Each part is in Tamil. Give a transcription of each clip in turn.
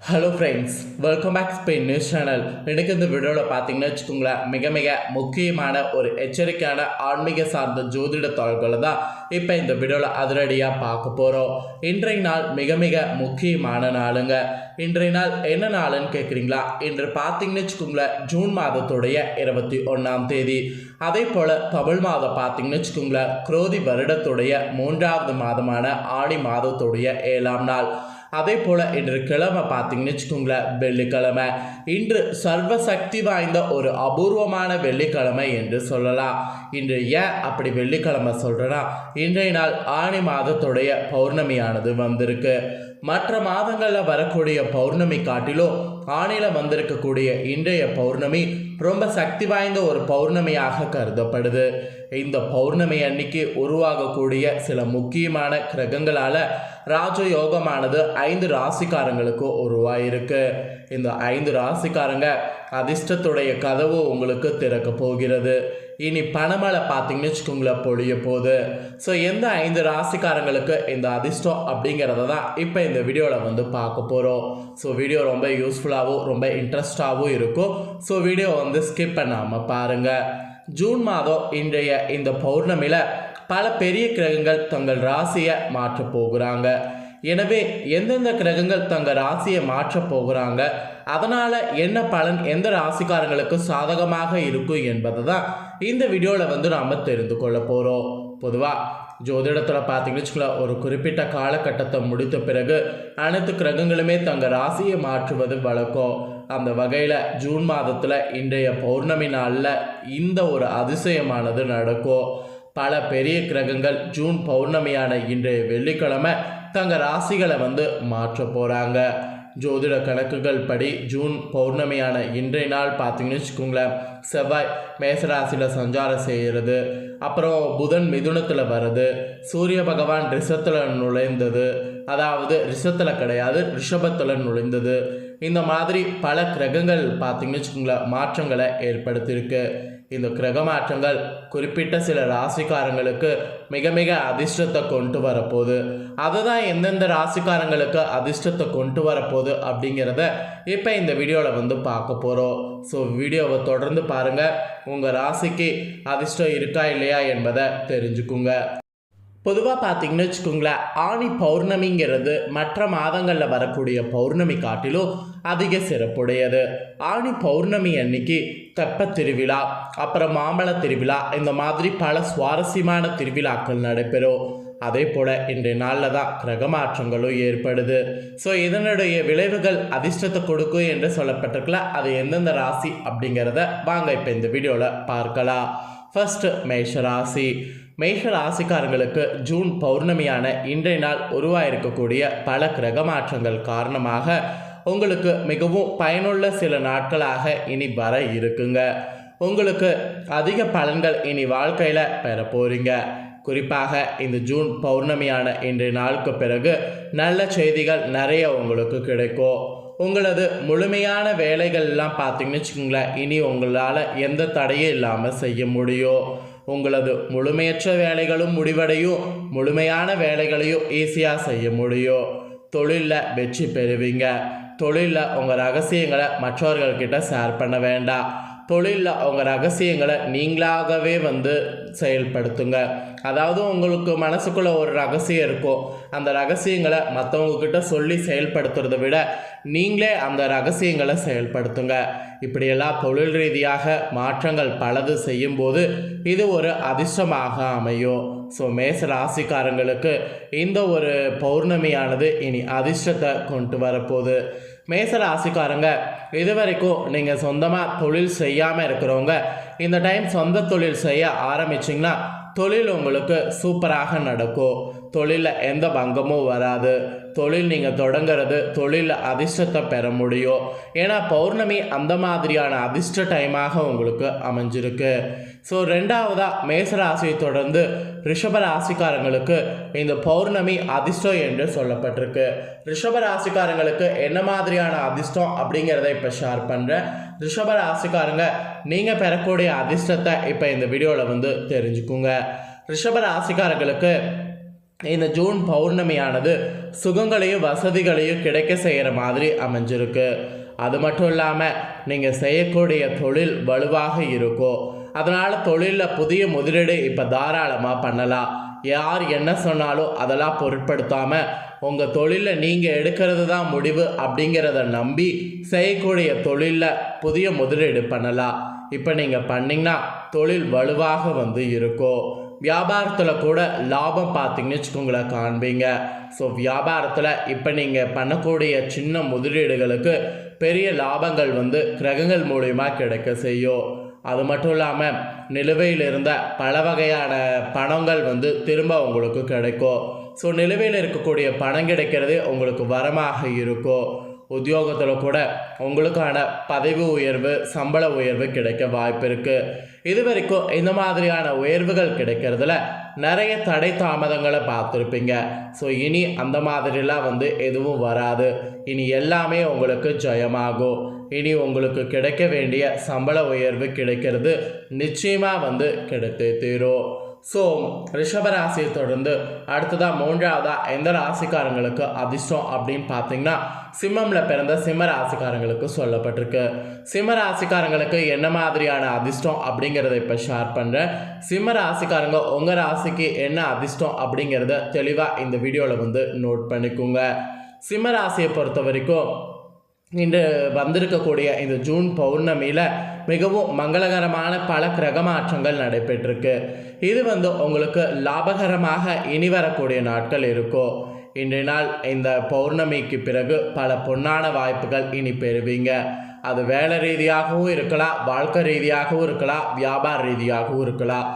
Hello friends welcome back Spain news channel எனக்கு இந்த வீடியோவில் பார்த்தீங்கன்னு வச்சுக்கோங்களேன் மிக மிக முக்கியமான ஒரு எச்சரிக்கையான ஆன்மீக சார்ந்த ஜோதிட தாள்களை தான் இப்போ இந்த வீடியோவில் அதிரடியாக பார்க்க போகிறோம் இன்றைய நாள் மிக மிக முக்கியமான நாளுங்க. இன்றைய நாள் என்ன நாளுன்னு கேட்குறீங்களா இன்று பார்த்தீங்கன்னு வச்சுக்கோங்களேன் ஜூன் மாதத்துடைய இருபத்தி ஒன்றாம் தேதி. அதே போல் தமிழ் மாதம் பார்த்தீங்கன்னு வச்சுக்கோங்களேன் குரோதி வருடத்துடைய மூன்றாவது மாதமான ஆணி மாதத்துடைய ஏழாம் நாள். அதே போல் இன்று கிழமை பார்த்தீங்கன்னு வச்சுக்கோங்களேன் வெள்ளிக்கிழமை. இன்று சர்வ சக்தி வாய்ந்த ஒரு அபூர்வமான வெள்ளிக்கிழமை என்று சொல்லலாம். இன்று ஏன் அப்படி வெள்ளிக்கிழமை சொல்கிறேன்னா இன்றைய நாள் ஆணி மாதத்துடைய பௌர்ணமியானது வந்திருக்கு. மற்ற மாதங்களில் வரக்கூடிய பௌர்ணமி காட்டிலும் ஆணையில் வந்திருக்கக்கூடிய இன்றைய பௌர்ணமி ரொம்ப சக்தி வாய்ந்த ஒரு பௌர்ணமியாக கருதப்படுது. இந்த பௌர்ணமி அன்னைக்கு உருவாகக்கூடிய சில முக்கியமான கிரகங்களால் ராஜயோகமானது ஐந்து ராசிக்காரங்களுக்கு உருவாயிருக்கு. இந்த ஐந்து ராசிக்காரங்க அதிர்ஷ்டத்துடைய கதவு உங்களுக்கு திறக்க போகிறது. இனி பணமழை பார்த்தீங்கன்னு வச்சுக்கோங்களேன் பொழிய போகுது. ஸோ எந்த ஐந்து ராசிக்காரங்களுக்கு இந்த அதிர்ஷ்டம் அப்படிங்கிறத தான் இப்போ இந்த வீடியோவில் வந்து பார்க்க போகிறோம் ஸோ வீடியோ ரொம்ப யூஸ்ஃபுல்லாகவும் ரொம்ப இன்ட்ரெஸ்டாகவும் இருக்கும். ஸோ வீடியோ வந்து ஸ்கிப் பண்ணாமல் பாருங்கள் ஜூன் மாதம் இன்றைய இந்த பௌர்ணமியில் பல பெரிய கிரகங்கள் தங்கள் ராசியை மாற்றப் போகிறாங்க. எனவே எந்தெந்த கிரகங்கள் தங்கள் ராசியை மாற்றப் போகிறாங்க? அதனால் என்ன பலன் எந்த ராசிக்காரங்களுக்கு சாதகமாக இருக்கும் என்பதை தான் இந்த வீடியோவில் வந்து நாம் தெரிந்து கொள்ள போகிறோம் பொதுவாக ஜோதிடத்தில் பார்த்தீங்கன்னு வச்சுக்கலாம் ஒரு குறிப்பிட்ட காலகட்டத்தை முடித்த பிறகு அனைத்து கிரகங்களுமே தங்கள் ராசியை மாற்றுவது வழக்கம். அந்த வகையில் ஜூன் மாதத்தில் இன்றைய பௌர்ணமி நாளில் இந்த ஒரு அதிசயமானது நடக்கும். பல பெரிய கிரகங்கள் ஜூன் பௌர்ணமியான இன்றைய வெள்ளிக்கிழமை தங்கள் ராசிகளை வந்து மாற்ற போகிறாங்க ஜோதிட கணக்குகள் படி ஜூன் பௌர்ணமியான இன்றைய நாள் பார்த்தீங்கன்னு வச்சுக்கோங்களேன். செவ்வாய் மேசராசியில் சஞ்சாரம் செய்கிறது. அப்புறம் புதன் மிதுனத்தில் வருது சூரிய பகவான் ரிஷத்தில் நுழைந்தது. அதாவது ரிஷத்தில் கிடையாது ரிஷபத்தில் நுழைந்தது. இந்த மாதிரி பல கிரகங்கள் பார்த்தீங்கன்னு வச்சுக்கோங்களேன் மாற்றங்களை ஏற்படுத்தியிருக்கு. இந்த கிரக மாற்றங்கள் குறிப்பிட்ட சில ராசிக்காரங்களுக்கு மிக மிக அதிர்ஷ்டத்தை கொண்டு வரப்போகுது. அதுதான் எந்தெந்த ராசிக்காரங்களுக்கு அதிர்ஷ்டத்தை கொண்டு வரப்போகுது அப்படிங்கிறத இப்போ இந்த வீடியோவில் வந்து பார்க்க போகிறோம் ஸோ வீடியோவை தொடர்ந்து பாருங்கள் உங்கள் ராசிக்கு அதிர்ஷ்டம் இருக்கா இல்லையா என்பதை தெரிஞ்சுக்குங்க. பொதுவாக பார்த்தீங்கன்னு வச்சுக்கோங்களேன் ஆணி பௌர்ணமிங்கிறது மற்ற மாதங்களில் வரக்கூடிய பௌர்ணமி காட்டிலும் அதிக சிறப்புடையது. ஆணி பௌர்ணமி அன்னைக்கு தெப்ப திருவிழா அப்புறம் மாம்பழ திருவிழா இந்த மாதிரி பல சுவாரஸ்யமான திருவிழாக்கள் நடைபெறும். அதே போல் இன்றைய நாளில் தான் கிரக மாற்றங்களும் ஏற்படுது. ஸோ இதனுடைய விளைவுகள் அதிர்ஷ்டத்தை கொடுக்கும் என்று சொல்லப்பட்டிருக்கல அது எந்தெந்த ராசி அப்படிங்கிறத வாங்க இப்போ இந்த வீடியோவில் பார்க்கலாம். ஃபஸ்ட்டு மேஷ ராசி. மேஷ ராசிக்காரங்களுக்கு ஜூன் பௌர்ணமியான இன்றைய நாள் உருவாயிருக்கக்கூடிய பல கிரக மாற்றங்கள் காரணமாக உங்களுக்கு மிகவும் பயனுள்ள சில நாட்களாக இனி வர இருக்குங்க. உங்களுக்கு அதிக பலன்கள் இனி வாழ்க்கையில் பெற போகிறீங்க குறிப்பாக இந்த ஜூன் பௌர்ணமியான இன்றைய நாளுக்கு பிறகு நல்ல செய்திகள் நிறைய உங்களுக்கு கிடைக்கும். உங்களது முழுமையான வேலைகள்லாம் பார்த்தீங்கன்னு வச்சுக்கோங்களேன் இனி உங்களால் எந்த தடையும் இல்லாமல் செய்ய முடியும். உங்களது முழுமையற்ற வேலைகளும் முடிவடையும் முழுமையான வேலைகளையும் ஈஸியாக செய்ய முடியும் தொழிலில் வெற்றி பெறுவீங்க. தொழிலில் உங்கள் ரகசியங்களை மற்றவர்கள்கிட்ட ஷேர் பண்ண வேண்டாம். தொழிலில் அவங்க ரகசியங்களை நீங்களாகவே வந்து செயல்படுத்துங்க. அதாவது உங்களுக்கு மனசுக்குள்ளே ஒரு ரகசியம் இருக்கும் அந்த ரகசியங்களை மற்றவங்கக்கிட்ட சொல்லி செயல்படுத்துறதை விட நீங்களே அந்த ரகசியங்களை செயல்படுத்துங்க. இப்படியெல்லாம் தொழில் ரீதியாக மாற்றங்கள் பலது செய்யும்போது இது ஒரு அதிர்ஷ்டமாக அமையும். ஸோ மேச ராசிக்காரங்களுக்கு இந்த ஒரு பௌர்ணமியானது இனி அதிர்ஷ்டத்தை கொண்டு வரப்போகுது. மேச ராசிக்காரங்க இது வரைக்கும் நீங்கள் சொந்தமாக தொழில் செய்யாமல் இருக்கிறவங்க இந்த டைம் சொந்த தொழில் செய்ய ஆரம்பிச்சிங்கன்னா தொழில் உங்களுக்கு சூப்பராக நடக்கும். தொழிலில் எந்த பங்கமும் வராது. தொழில் நீங்கள் தொடங்கிறது தொழிலில் அதிர்ஷ்டத்தை பெற முடியும். ஏன்னா பௌர்ணமி அந்த மாதிரியான அதிர்ஷ்ட டைமாக உங்களுக்கு அமைஞ்சிருக்கு. ஸோ ரெண்டாவதாக மேசராசியை தொடர்ந்து ரிஷப ராசிக்காரங்களுக்கு இந்த பௌர்ணமி அதிர்ஷ்டம் என்று சொல்லப்பட்டிருக்கு. ரிஷப ராசிக்காரங்களுக்கு என்ன மாதிரியான அதிர்ஷ்டம் அப்படிங்கிறத இப்போ ஷேர் பண்ணுறேன் ரிஷப ராசிக்காரங்க நீங்கள் பெறக்கூடிய அதிர்ஷ்டத்தை இப்போ இந்த வீடியோவில் வந்து தெரிஞ்சுக்குங்க. ரிஷப ராசிக்காரங்களுக்கு இந்த ஜூன் பௌர்ணமியானது சுகங்களையும் வசதிகளையும் கிடைக்க செய்கிற மாதிரி அமைஞ்சிருக்கு. அது மட்டும் இல்லாமல் நீங்கள் செய்யக்கூடிய தொழில் வலுவாக இருக்கும் அதனால் தொழிலில் புதிய முதலீடு இப்போ தாராளமாக பண்ணலாம். யார் என்ன சொன்னாலும் அதெல்லாம் பொருட்படுத்தாமல் உங்கள் தொழிலில் நீங்கள் எடுக்கிறது தான் முடிவு அப்படிங்கிறத நம்பி செய்யக்கூடிய தொழிலில் புதிய முதலீடு பண்ணலாம். இப்போ நீங்கள் பண்ணிங்கன்னா தொழில் வலுவாக வந்து இருக்கும் வியாபாரத்தில் கூட லாபம் பார்த்தீங்கன்னு வச்சுக்கோங்களேன் காண்பீங்க. ஸோ வியாபாரத்தில் இப்போ நீங்கள் பண்ணக்கூடிய சின்ன முதலீடுகளுக்கு பெரிய லாபங்கள் வந்து கிரகங்கள் மூலிமா கிடைக்க செய்யும். அது மட்டும் இல்லாமல் நிலுவையில் இருந்த பல வகையான பணங்கள் வந்து திரும்ப உங்களுக்கு கிடைக்கும். ஸோ நிலுவையில் இருக்கக்கூடிய பணம் கிடைக்கிறதே உங்களுக்கு வரமாக இருக்கும். உத்தியோகத்தில் கூட உங்களுக்கான பதவி உயர்வு சம்பள உயர்வு கிடைக்க வாய்ப்பு இருக்குது இது வரைக்கும் இந்த மாதிரியான உயர்வுகள் கிடைக்கிறதுல நிறைய தடை தாமதங்களை பார்த்துருப்பீங்க. ஸோ இனி அந்த மாதிரிலாம் வந்து எதுவும் வராது. இனி எல்லாமே உங்களுக்கு ஜெயமாகும். இனி உங்களுக்கு கிடைக்க வேண்டிய சம்பள உயர்வு கிடைக்கிறது நிச்சயமாக வந்து கிடைத்தே தீரும். ஸோ ரிஷபராசியை தொடர்ந்து அடுத்ததாக மூன்றாவதாக எந்த ராசிக்காரங்களுக்கு அதிர்ஷ்டம் அப்படின்னு பார்த்தீங்கன்னா சிம்மமில் பிறந்த சிம்ம ராசிக்காரங்களுக்கு சொல்லப்பட்டிருக்கு. சிம்ம ராசிக்காரங்களுக்கு என்ன மாதிரியான அதிர்ஷ்டம் அப்படிங்கிறத இப்போ ஷேர் பண்ணுறேன் சிம்ம ராசிக்காரங்க உங்கள் ராசிக்கு என்ன அதிர்ஷ்டம் அப்படிங்கிறத தெளிவாக இந்த வீடியோவில் வந்து நோட் பண்ணிக்கோங்க. சிம்ம ராசியை பொறுத்த வரைக்கும் இன்று வந்திருக்கக்கூடிய இந்த ஜூன் பௌர்ணமியில் மிகவும் மங்களகரமான பல கிரக மாற்றங்கள் நடைபெற்றிருக்கு. இது வந்து உங்களுக்கு லாபகரமாக இனி வரக்கூடிய நாட்கள் இருக்கும் இன்றைய நாள் இந்த பௌர்ணமிக்கு பிறகு பல பொன்னான வாய்ப்புகள் இனி பெறுவீங்க. அது வேலை ரீதியாகவும் இருக்கலாம் வாழ்க்கை ரீதியாகவும் இருக்கலாம் வியாபார ரீதியாகவும் இருக்கலாம்.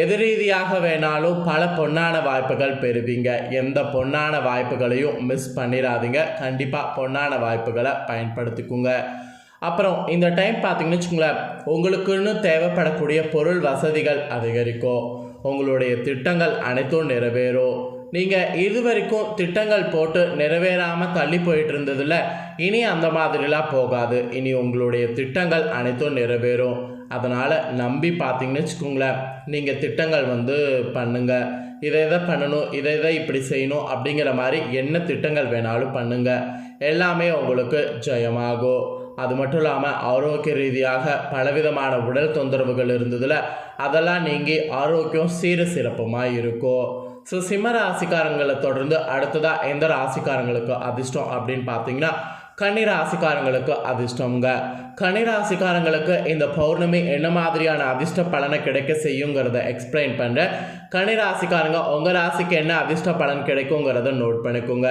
எது ரீதியாக வேணாலும் பல பொன்னான வாய்ப்புகள் பெறுவீங்க. எந்த பொன்னான வாய்ப்புகளையும் மிஸ் பண்ணிடாதீங்க. கண்டிப்பாக பொன்னான வாய்ப்புகளை பயன்படுத்திக்குங்க. அப்புறம் இந்த டைம் பார்த்தீங்கன்னு வச்சுக்கோங்களேன் உங்களுக்குன்னு தேவைப்படக்கூடிய பொருள் வசதிகள் அதிகரிக்கும். உங்களுடைய திட்டங்கள் அனைத்தும் நிறைவேறும். நீங்கள் இது வரைக்கும் திட்டங்கள் போட்டு நிறைவேறாமல் தள்ளி போயிட்டு இருந்ததில் இனி அந்த மாதிரிலாம் போகாது. இனி உங்களுடைய திட்டங்கள் அனைத்தும் நிறைவேறும். அதனால் நம்பி பார்த்தீங்கன்னு வச்சுக்கோங்களேன் நீங்கள் திட்டங்கள் வந்து பண்ணுங்கள் இதை இதை பண்ணணும் இதை இதை இப்படி செய்யணும் அப்படிங்கிற மாதிரி என்ன திட்டங்கள் வேணாலும் பண்ணுங்கள் எல்லாமே உங்களுக்கு ஜெயமாகும். அது மட்டும் இல்லாமல் ஆரோக்கிய ரீதியாக பலவிதமான உடல் தொந்தரவுகள் இருந்ததில் அதெல்லாம் நீங்கி ஆரோக்கியம் சீர சிறப்புமாக இருக்கும் ஸோ சிம்ம ராசிக்காரங்களை தொடர்ந்து அடுத்ததாக எந்த ராசிக்காரங்களுக்கு அதிர்ஷ்டம் அப்படின்னு பார்த்தீங்கன்னா கன்னி ராசிக்காரங்களுக்கு அதிர்ஷ்டங்க கன்னி ராசிக்காரங்களுக்கு இந்த பௌர்ணமி என்ன மாதிரியான அதிர்ஷ்ட பலனை கிடைக்க செய்யுங்கிறத எக்ஸ்பிளைன் பண்ணுறேன் கன்னி ராசிக்காரங்க உங்கள் ராசிக்கு என்ன அதிர்ஷ்ட பலன் கிடைக்குங்கிறத நோட் பண்ணிக்கோங்க.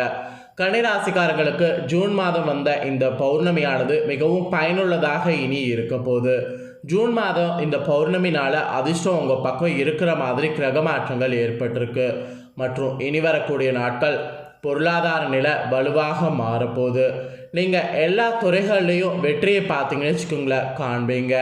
கன்னி ராசிக்காரங்களுக்கு ஜூன் மாதம் வந்த இந்த பௌர்ணமியானது மிகவும் பயனுள்ளதாக இனி இருக்க போகுது. ஜூன் மாதம் இந்த பௌர்ணமினால அதிர்ஷ்டம் உங்கள் பக்கம் இருக்கிற மாதிரி கிரக மாற்றங்கள் ஏற்பட்டிருக்கு. மற்றும் இனி வரக்கூடிய நாட்கள் பொருளாதார நிலை வலுவாக மாறப்போகுது. நீங்கள் எல்லா துறைகள்லேயும் வெற்றியை பார்த்தீங்கன்னு வச்சுக்கோங்களேன் காண்பீங்க.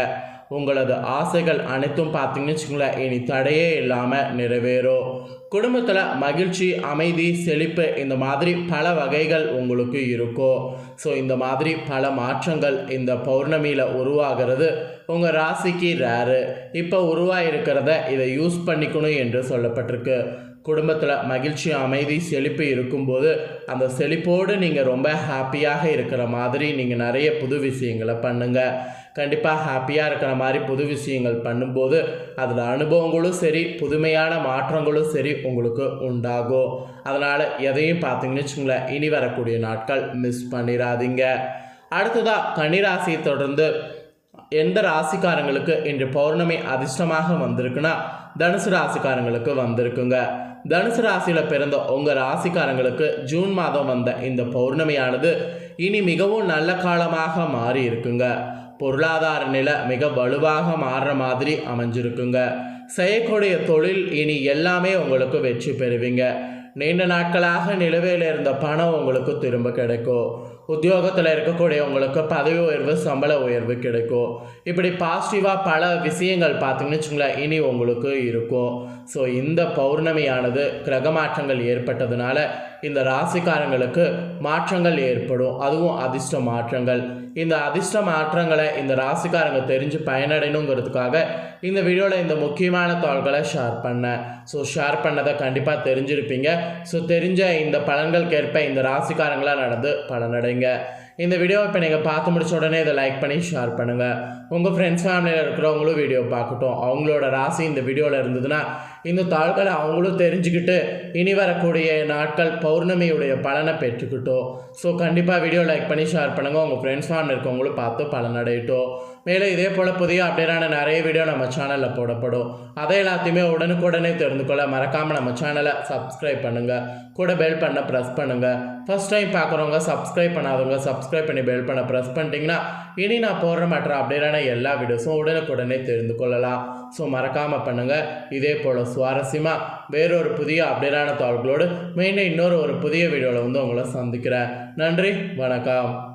உங்களது ஆசைகள் அனைத்தும் பார்த்தீங்கன்னு வச்சுக்கோங்களேன் இனி தடையே இல்லாமல் நிறைவேறும். குடும்பத்தில் மகிழ்ச்சி அமைதி செழிப்பு இந்த மாதிரி பல வகைகள் உங்களுக்கு இருக்கும் ஸோ இந்த மாதிரி பல மாற்றங்கள் இந்த பௌர்ணமியில் உருவாகிறது உங்கள் ராசிக்கு ரேரு இப்போ உருவாகிருக்கிறத இதை யூஸ் பண்ணிக்கணும் என்று சொல்லப்பட்டிருக்கு. குடும்பத்தில் மகிழ்ச்சி அமைதி செழிப்பு இருக்கும்போது அந்த செழிப்போடு நீங்கள் ரொம்ப ஹாப்பியாக இருக்கிற மாதிரி நீங்கள் நிறைய புது விஷயங்களை பண்ணுங்கள் கண்டிப்பாக ஹாப்பியாக இருக்கிற மாதிரி புது விஷயங்கள் பண்ணும்போது அதில் அனுபவங்களும் சரி புதுமையான மாற்றங்களும் சரி உங்களுக்கு உண்டாகும். அதனால் எதையும் பார்த்தீங்கன்னு வச்சுங்களேன் இனி வரக்கூடிய நாட்கள் மிஸ் பண்ணிடாதீங்க. அடுத்ததாக கன்னிராசியை தொடர்ந்து எந்த ராசிக்காரங்களுக்கு இன்று பௌர்ணமி அதிர்ஷ்டமாக வந்திருக்குன்னா தனுசு ராசிக்காரங்களுக்கு வந்திருக்குங்க. தனுசு ராசியில் பிறந்த உங்கள் ராசிக்காரங்களுக்கு ஜூன் மாதம் வந்த இந்த பௌர்ணமியானது இனி மிகவும் நல்ல காலமாக மாறி இருக்குங்க. பொருளாதார நிலை மிக வலுவாக மாறுற மாதிரி அமைஞ்சிருக்குங்க. செய்யக்கூடிய தொழில் இனி எல்லாமே உங்களுக்கு வெற்றி பெறுவீங்க. நீண்ட நாட்களாக நிலுவையில் இருந்த பணம் உங்களுக்கு திரும்ப கிடைக்கும். உத்தியோகத்தில் இருக்கக்கூடியவங்களுக்கு பதவி உயர்வு சம்பள உயர்வு கிடைக்கும். இப்படி பாசிட்டிவாக பல விஷயங்கள் பார்த்தீங்கன்னு வச்சுங்களேன் இனி உங்களுக்கு இருக்கும். ஸோ இந்த பௌர்ணமியானது கிரக மாற்றங்கள் ஏற்பட்டதுனால இந்த ராசிக்காரங்களுக்கு மாற்றங்கள் ஏற்படும். அதுவும் அதிர்ஷ்ட மாற்றங்கள். இந்த அதிர்ஷ்ட மாற்றங்களை இந்த ராசிக்காரங்க தெரிஞ்சு பயனடையணுங்கிறதுக்காக இந்த வீடியோவில் இந்த முக்கியமான தாள்களை ஷேர் பண்ணேன். ஸோ ஷேர் பண்ணதை கண்டிப்பாக தெரிஞ்சிருப்பீங்க. ஸோ தெரிஞ்ச இந்த பலன்களுக்கேற்ப இந்த ராசிக்காரங்களாக நடந்து பலனடைங்க. இந்த வீடியோவை இப்போ நீங்கள் பார்த்து முடிச்ச உடனே இதை லைக் பண்ணி ஷேர் பண்ணுங்கள் உங்கள் ஃப்ரெண்ட்ஸ் ஃபேமிலியில் இருக்கிறவங்களும் வீடியோ பார்க்கட்டும். அவங்களோட ராசி இந்த வீடியோவில் இருந்ததுன்னா இந்த தாள்களை அவங்களும் தெரிஞ்சுக்கிட்டு இனி வரக்கூடிய நாட்கள் பௌர்ணமியுடைய பலனை பெற்றுக்கிட்டோம். ஸோ கண்டிப்பாக வீடியோ லைக் பண்ணி ஷேர் பண்ணுங்கள் உங்கள் ஃப்ரெண்ட்ஸ் ஃபேமிலி இருக்கவங்களும் பார்த்து பலனடையட்டும். மேலே இதே போல் புதிய அப்டேட்டான நிறைய வீடியோ நம்ம சேனலில் போடப்படும். அதை எல்லாத்தையுமே உடனுக்குடனே தெரிந்து கொள்ள மறக்காமல் நம்ம சேனலை சப்ஸ்கிரைப் பண்ணுங்கள் கூட பெல் பண்ண ப்ரெஸ் பண்ணுங்கள் ஃபஸ்ட் டைம் பார்க்குறவங்க சப்ஸ்கிரைப் பண்ணாதவங்க சப்ஸ்கிரைப் பண்ணி பெல் பண்ண ப்ரெஸ் பண்ணிட்டீங்கன்னா இனி நான் போடுற மாட்டேற அப்டேட்டான எல்லா வீடியோஸும் உடனுக்குடனே தெரிந்து கொள்ளலாம். ஸோ மறக்காமல் பண்ணுங்கள் இதே போல் சுவாரஸ்யமாக வேறொரு புதிய அப்டேட்டான தாள்களோடு மீண்டும் இன்னொரு ஒரு புதிய வீடியோவில் வந்து உங்களை சந்திக்கிறேன். நன்றி வணக்கம்.